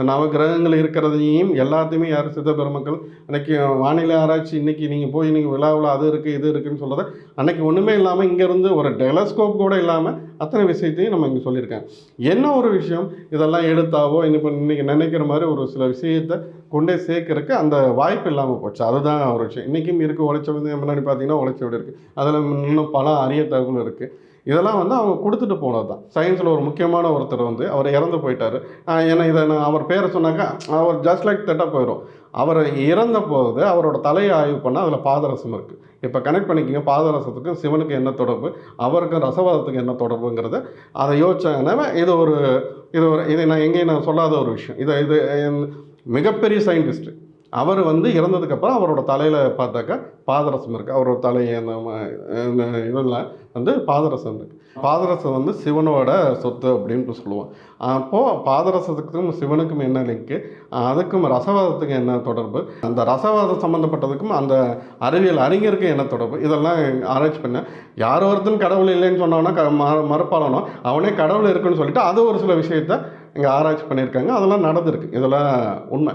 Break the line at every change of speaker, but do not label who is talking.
இந்த நவகிரகங்கள் இருக்கிறதையும் எல்லாத்தையுமே யார் சித்த பெருமக்கள் அன்றைக்கி வானிலை ஆராய்ச்சி இன்னைக்கு நீங்கள் போய் நீங்கள் விழாவில் அது இருக்குது இது இருக்குதுன்னு சொல்கிறத அன்னைக்கு ஒன்றுமே இல்லாமல் இங்கேருந்து ஒரு டெலஸ்கோப் கூட இல்லாமல் அத்தனை விஷயத்தையும் நம்ம இங்கே சொல்லியிருக்கேன் என்ன ஒரு விஷயம்? இதெல்லாம் எடுத்தாவோ இப்போ இன்றைக்கி நினைக்கிற மாதிரி ஒரு சில விஷயத்தை கொண்டே சேர்க்கறதுக்கு அந்த வாய்ப்பு இல்லாமல் போச்சு. அதுதான் ஒரு விஷயம். இன்றைக்கும் இருக்குது உழைச்ச முன்னாடி பார்த்தீங்கன்னா உழைச்சோடு இருக்குது அதில் இன்னும் பல அரிய தகவல் இருக்குது இதெல்லாம் வந்து அவங்க கொடுத்துட்டு போனது தான். சயின்ஸில் ஒரு முக்கியமான ஒருத்தர் வந்து அவர் இறந்து போயிட்டார். ஏன்னா இதை நான் அவர் பேரை சொன்னாக்கா அவர் ஜஸ்ட் லைக் தட்டாக போயிடும் அவர் இறந்த போது அவரோட தலையை ஆய்வு பண்ணால் அதில் பாதரசம் இருக்குது இப்போ கனெக்ட் பண்ணிக்கிங்க பாதரசத்துக்கும் சிவனுக்கு என்ன தொடர்பு? அவருக்கும் ரசவாதத்துக்கு என்ன தொடர்புங்கிறத அதை யோசிச்சாங்கன்னா இது ஒரு இது ஒரு இதை நான் எங்கேயும் நான் சொல்லாத ஒரு விஷயம். இதை இது மிகப்பெரிய சயின்டிஸ்ட்டு அவர் வந்து இறந்ததுக்கப்புறம் அவரோட தலையில் பார்த்தாக்கா பாதரசம் இருக்குது அவரோட தலையை அந்த ம- வந்து பாதரசம் இருக்குது பாதரசம் வந்து சிவனோட சொத்து அப்படின்னு சொல்லுவோம். அப்போது பாதரசத்துக்கும் சிவனுக்கும் என்ன லிங்க்கு? அதுக்கும் ரசவாதத்துக்கும் என்ன தொடர்பு? அந்த ரசவாதம் சம்மந்தப்பட்டதுக்கும் அந்த அறிவியல் அறிஞருக்கு என்ன தொடர்பு? இதெல்லாம் ஆராய்ச்சி பண்ணேன் யார் ஒருத்தன் கடவுள் இல்லைன்னு சொன்னான்னா க ம- மறுப்பாளனோ அவனே கடவுள் இருக்குன்னு சொல்லிட்டு அது ஒரு சில விஷயத்த இங்கே ஆராய்ச்சி பண்ணியிருக்காங்க. அதெல்லாம் நடந்திருக்கு. இதெல்லாம் உண்மை.